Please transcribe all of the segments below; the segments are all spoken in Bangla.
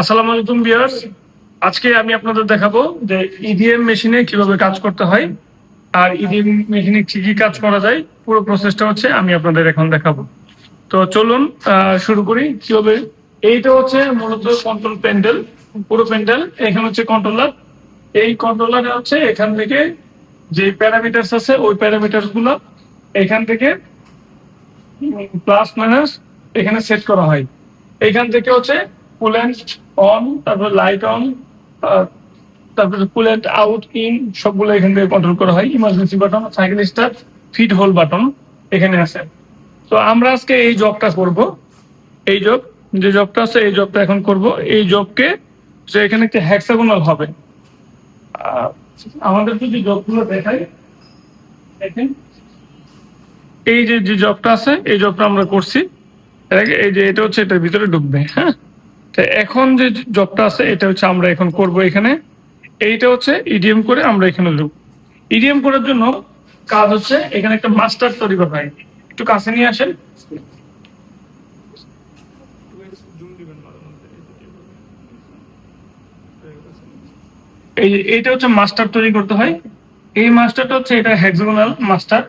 আসসালামু আলাইকুম ভিউয়ার্স আজকে আমি আপনাদের দেখাবো যে ইডিএম মেশিনে কীভাবে কাজ করতে হয়। আর ইডিএম মেশিনে কি কি কাজ করা যায়, পুরো প্রসেসটা হচ্ছে আমি আপনাদের এখন দেখাবো। তো চলুন শুরু করি। কীভাবে এইটা হচ্ছে মূলত কন্ট্রোল প্যান্ডেল পুরো প্যান্ডেল এখানে হচ্ছে কন্ট্রোলার এই কন্ট্রোলারে হচ্ছে এখান থেকে যে প্যারামিটারস আছে, ওই প্যারামিটারসগুলো এখান থেকে প্লাস মাইনাস এখানে সেট করা হয়। এখান থেকে হচ্ছে কুলেন্ট অন তারপর লাইট অন তারপরে কুলেন্ট আউট ইন সবগুলো এখান থেকে কন্ট্রোল করা হয়। Emergency button cycle start feed hold button এখানে আছে। তো আমরা আজকে এই জবটা করব। এই জব যে জবটা আছে, এই জবটা এখন করব। এই জবকে যে এখানে একটা হ্যাক্সাগোনাল হবে। আমাদের যদি জবগুলো দেখাই, দেখেন। এই যে যে জবটা আছে, এই জবটা আমরা করছি। এই যে, এটা হচ্ছে এটার ভিতরে ঢুকবে হ্যাঁ? এখন যে জবটা আছে, এটা হচ্ছে আমরা এখন করব এখানে। এইটা হচ্ছে ইডিএম করে আমরা এখানে ঢুক ইডিএম করার জন্য কাজ হচ্ছে এখানে একটা মাস্টার তৈরি করা হয়। একটু কাছে নিয়ে আসেন। এই এইটা হচ্ছে মাস্টার তৈরি করতে হয়। এই মাস্টারটা হচ্ছে এটা হেক্সাগোনাল মাস্টার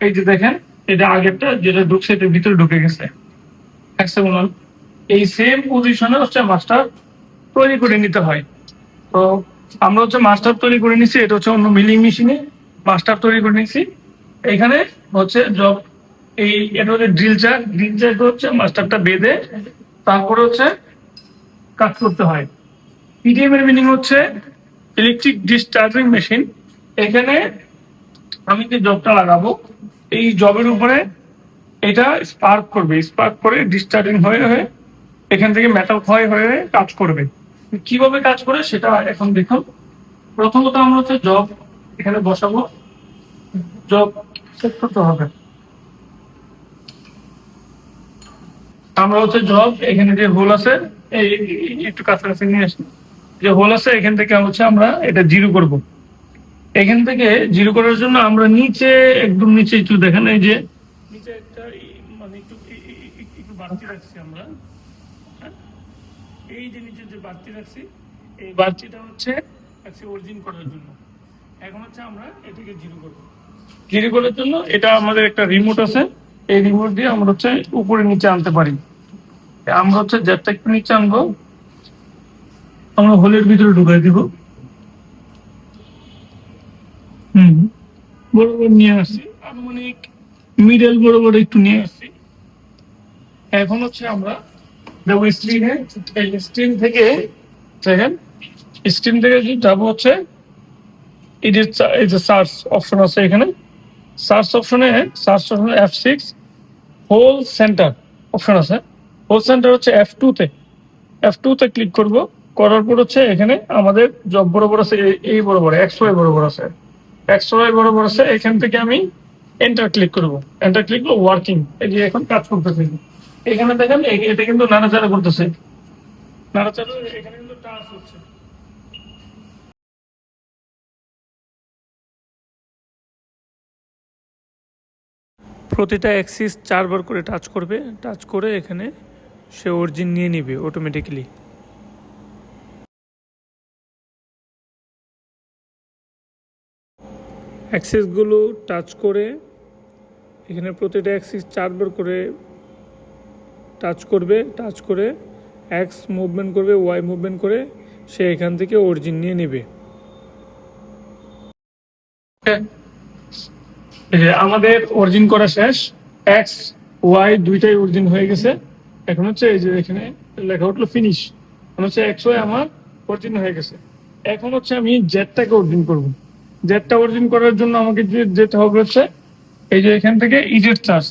এই যে দেখেন, এটা আগেরটা যেটা ঢুকছে, এটার ভিতরে ঢুকে গেছে। হেক্সাগোনাল এই সেম পজিশনে হচ্ছে মাস্টার তৈরি করে নিতে হয়। তো আমরা হচ্ছে মাস্টার তৈরি করে নিছি, এটা হচ্ছে অন্য মিলিং মেশিনে মাস্টার তৈরি করে নিছি। এখানে হচ্ছে জব এই এটা হচ্ছে ড্রিল চাক ড্রিল চাক হচ্ছে মাস্টারটা বেঁধে তারপরে হচ্ছে কাজ করতে হয়। পিডিএম এর মিনিং হচ্ছে ইলেকট্রিক ডিসচার্জিং মেশিন এখানে আমি যে জবটা লাগাবো, এই জবের উপরে এটা স্পার্ক করবে স্পার্ক করে ডিসচার্জিং হয়ে হয়ে এখান থেকে মেটাল ক্ষয় হয়ে কাজ করবে। কীভাবে কাজ করে সেটা এখন দেখুন। প্রথমত আমরা হচ্ছে জব এখানে বসাবো। জব করতে হবে। আমরা হচ্ছে জব এখানে যে হোল আছে, এই একটু কাছাকাছি নিয়ে আসি। যে হোল আছে, এখান থেকে হচ্ছে আমরা এটা জিরো করব। এখান থেকে জিরো করার জন্য আমরা নিচে, একদম নিচে একটু দেখেন, এই যে, নিচে একটা মানে একটু বাড়তি রাখছি আমরা? এই যে নিচে যে বাড়তি রাখছি, এই বাড়তিটা হচ্ছে রাখছি অরিজিন করার জন্য। এখন হচ্ছে আমরা এটাকে জিরো করব। জিরো করার জন্য এটা আমাদের একটা রিমোট আছে। এই রিমোট দিয়ে আমরা হচ্ছে উপরে নিচে আনতে পারি। আমরা হচ্ছে জেটটা একটু নিচে আনব। আমরা হোলের ভিতরে ঢুকাই দিব। হুম, বরাবর নিয়ে আসছি। আনুমানিক মিডল বরাবর একটু নিয়ে আসছি। এখন হচ্ছে আমরা দেবো স্ক্রিনে এই স্ক্রিন থেকে দেখেন স্ক্রিন থেকে যে যাব হচ্ছে এটির চা- এই যে সার্চ অপশন আছে এখানে। সার্চ অপশনে সার্চ অপশনে F six hole centre option আছে। হোল সেন্টার হচ্ছে এফ টু তে। এফ টু তে ক্লিক করব। করার পর হচ্ছে এখানে আমাদের জব বরাবর আছে এই- এই বরাবর এক্স ওয়াই বরাবর আছে। এক্স ওয়াই বরাবর আছে, এখান থেকে আমি এন্টার ক্লিক করব। এন্টার ক্লিক করব ওয়ার্কিং এই যে এখন কাজ করতেছে। এখানে দেখেন এটা কিন্তু নাড়াচাড়া করতেছে। প্রতিটা অ্যাক্সিস চারবার করে টাচ করবে টাচ করে এখানে সে অরিজিন নিয়ে নিবে অটোমেটিক্যালি অ্যাক্সিসগুলো টাচ করে, এখানে প্রতিটা অ্যাক্সিস চারবার করে টাচ করবে টাচ করে এক্স মুভমেন্ট করবে ওয়াই মুভমেন্ট করে সে এখান থেকে অরিজিন নিয়ে নেবে। আমাদের অরিজিন করা শেষ। এক্স ওয়াই দুইটাই অরিজিন হয়ে গেছে। এখন হচ্ছে এই যে এখানে লেখা উঠল ফিনিশ এখন হচ্ছে এক্স ওয়াই আমার অরিজিন হয়ে গেছে। এখন হচ্ছে আমি জেডটাকে অরিজিন করব। জেডটা অরিজিন করার জন্য আমাকে যেতে হবে হচ্ছে এই যে এখান থেকে ইডের চার্জ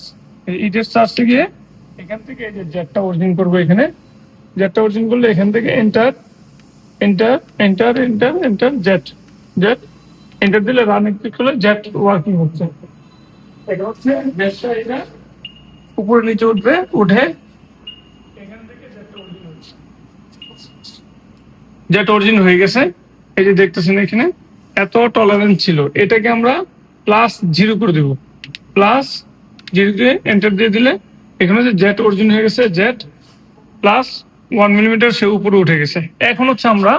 এই ইডের চার্জে গিয়ে এখান থেকে এই যে জেডটা অরিজিন করব এখানে। জেডটা অরিজিন করলে এখান থেকে enter enter enter enter enter Z Z enter দিলে রান ক্লিক করলে জেট ওয়ার্কিং হচ্ছে। এটা হচ্ছে জেটটা উপরে নিচে উঠবে, উঠে জেটটা জেট অরিজিন হয়ে গেছে। এই যে দেখতেছেন এখানে, এত টলারেন্স ছিল। এটাকে আমরা প্লাস জিরো করে দেব। প্লাস জিরো দিয়ে এন্টার দিয়ে দিলে এখানে যে জেট অরিজিন হয়ে গেছে জেট প্লাস ওয়ান মিলিমিটার সে উপরে উঠে গেছে। এখন হচ্ছে আমরা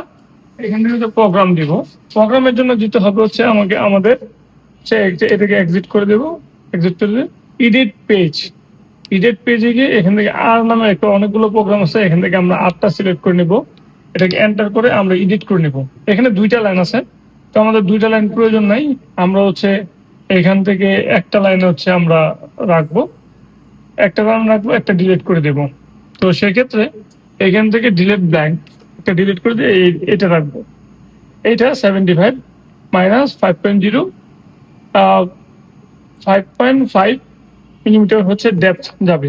এখান থেকে যে প্রোগ্রাম দিব প্রোগ্রামের জন্য যেতে হবে হচ্ছে আমাকে আমাদের হচ্ছে এটাকে এক্সিট করে দেবো। এক্সিট করে ইডিট পেজ ইডিট পেজে গিয়ে এখান থেকে আর নামে একটা অনেকগুলো প্রোগ্রাম আছে, এখান থেকে আমরা আটটা সিলেক্ট করে নিব। এটাকে এন্টার করে আমরা এডিট করে নিব। এখানে দুইটা লাইন আছে। তো আমাদের দুইটা লাইন প্রয়োজন নাই। আমরা হচ্ছে এখান থেকে একটা লাইন হচ্ছে আমরা রাখব। একটা লাইন রাখব, একটা ডিলিট করে দেবো। তো সেক্ষেত্রে এখান থেকে ডিলিট ব্ল্যাঙ্ক একটা ডিলিট করে দিয়ে এটা রাখব। এটা seventy five minus five point zero five point five millimetre হচ্ছে ডেপথ যাবে।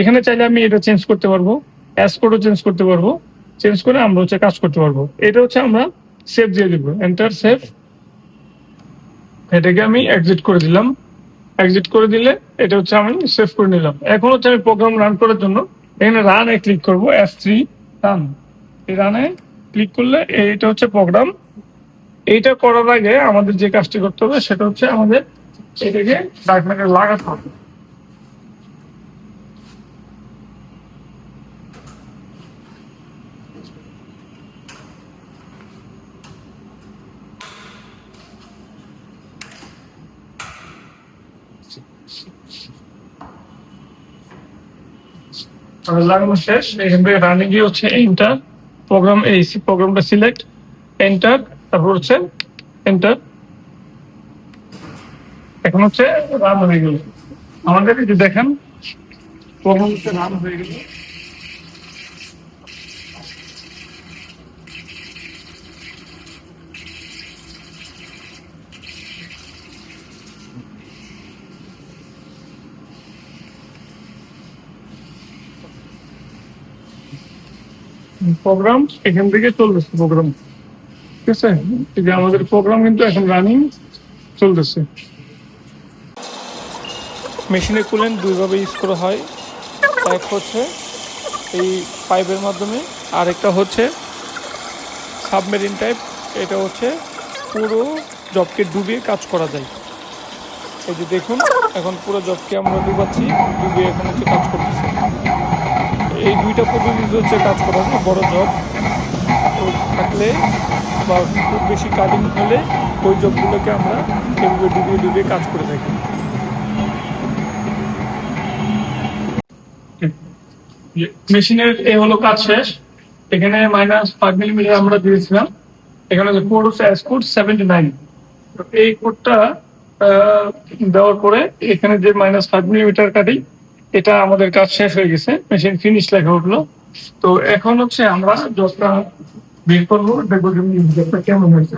এখানে চাইলে আমি এটা চেঞ্জ করতে পারব অ্যাস কোডও চেঞ্জ করতে পারব। চেঞ্জ করে আমরা হচ্ছে কাজ করতে পারব। এটা হচ্ছে আমরা সেভ দিয়ে দিব। এন্টার সেভ এটাকে আমি এক্সিট করে দিলাম। এক্সিট করে দিলে, এটা হচ্ছে আমি সেভ করে নিলাম। এখন হচ্ছে আমি প্রোগ্রাম রান করার জন্য এখানে রানে ক্লিক করব এফ থ্রি রান এই রানে ক্লিক করলে এইটা হচ্ছে প্রোগ্রাম এইটা করার আগে আমাদের যে কাজটি করতে হবে, সেটা হচ্ছে আমাদের এটাকে ডাকনাকে লাগাতে হবে। লাগানো শেষ। এখান থেকে রানিং গিয়ে হচ্ছে এন্টার প্রোগ্রাম এই প্রোগ্রামটা সিলেক্ট এন্টার তারপর হচ্ছে এন্টার এখন হচ্ছে রান হয়ে গেল। আমাদের দেখেন। প্রোগ্রাম হচ্ছে রান হয়ে গেল। প্রোগ্রাম এখান থেকে চলতেছে প্রোগ্রাম ঠিক আছে? যে আমাদের প্রোগ্রাম কিন্তু এখন রানিং চলতেছে। মেশিনে কুলেন্ট দুইভাবে ইউজ করা হয়। এক হচ্ছে এই পাইপের মাধ্যমে, আরেকটা হচ্ছে সাবমেরিন টাইপ এটা হচ্ছে পুরো জবকে ডুবিয়ে কাজ করা যায়। এই যে দেখুন, এখন পুরো জবকে আমরা ডুবাচ্ছি, ডুবিয়ে এখন হচ্ছে কাজ করতেছি। এই দুইটা পদ্ধতিতে হচ্ছে কাজ করা যায় বড় জব থাকলে বা খুব বেশি কাটিং হলে ওই জবগুলোকে আমরা এভাবে ডুবিয়ে ডুবিয়ে কাজ করে থাকি। মেশিনের এ হলো কাজ শেষ। এখানে মাইনাস ফাইভ মিলিমিটার আমরা দিয়েছিলাম। এখানে যে কোড হচ্ছে এস কোড সেভেন্টি নাইন এই কোডটা দেওয়ার পরে এখানে যে মাইনাস ফাইভ মিলিমিটার কাটি এটা আমাদের কাজ শেষ হয়ে গেছে। মেশিন ফিনিশ লেখা উঠল। তো এখন হচ্ছে আমরা জবটা বের করব। দেখব কেমন হয়েছে।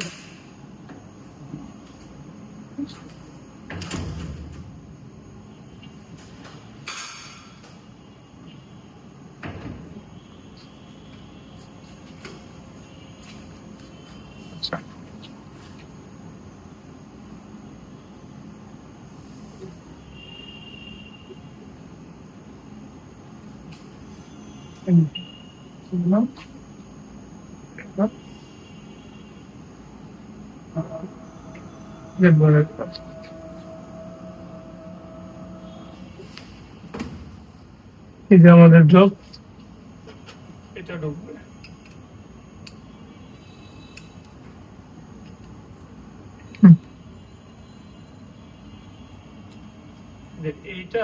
আচ্ছা। আমাদের জব এটা ঢুকবে এইটা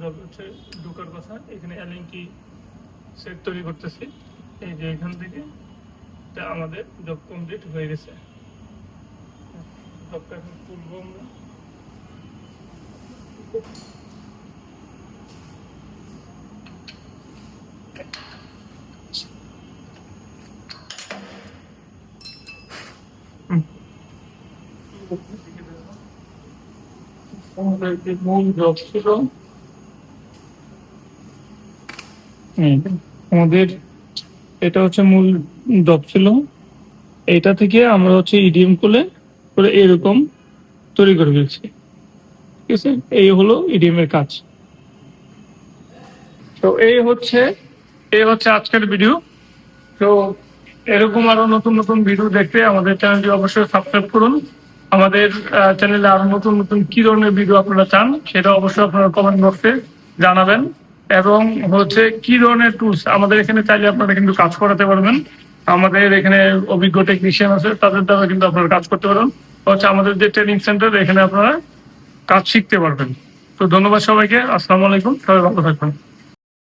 জব হচ্ছে ঢোকার কথা এখানে অ্যালিঙ্কি সেট তৈরি করতেছি। এই যে এখান থেকে এটা আমাদের জব কমপ্লিট হয়ে গেছে। জবটা এখন খুলবো আমরা। ছিল হুম, আমাদের এটা হচ্ছে মূল জব ছিল। এটা থেকে আমরা হচ্ছে ইডিএম খুলে করে এরকম তৈরি করে ফেলছি। ঠিক আছে? এই হলো ইডিএম এর কাজ। তো এই হচ্ছে এই হচ্ছে আজকের ভিডিও। তো এরকম আরও নতুন নতুন ভিডিও দেখতে আমাদের চ্যানেলটি অবশ্যই সাবস্ক্রাইব করুন। আমাদের চ্যানেলে আরও নতুন নতুন কি ধরনের ভিডিও আপনারা চান, সেটা অবশ্যই আপনারা কমেন্ট বক্সে জানাবেন। এবং হচ্ছে কি ধরনের টুলস আমাদের এখানে চাইলে আপনারা কিন্তু কাজ করাতে পারবেন। আমাদের এখানে অভিজ্ঞ টেকনিশিয়ান আছে, তাদের দ্বারা কিন্তু আপনারা কাজ করতে পারবেন। হচ্ছে আমাদের যে ট্রেনিং সেন্টার এখানে আপনারা কাজ শিখতে পারবেন। তো ধন্যবাদ সবাইকে। আসসালামু আলাইকুম। সবাই ভালো থাকবেন।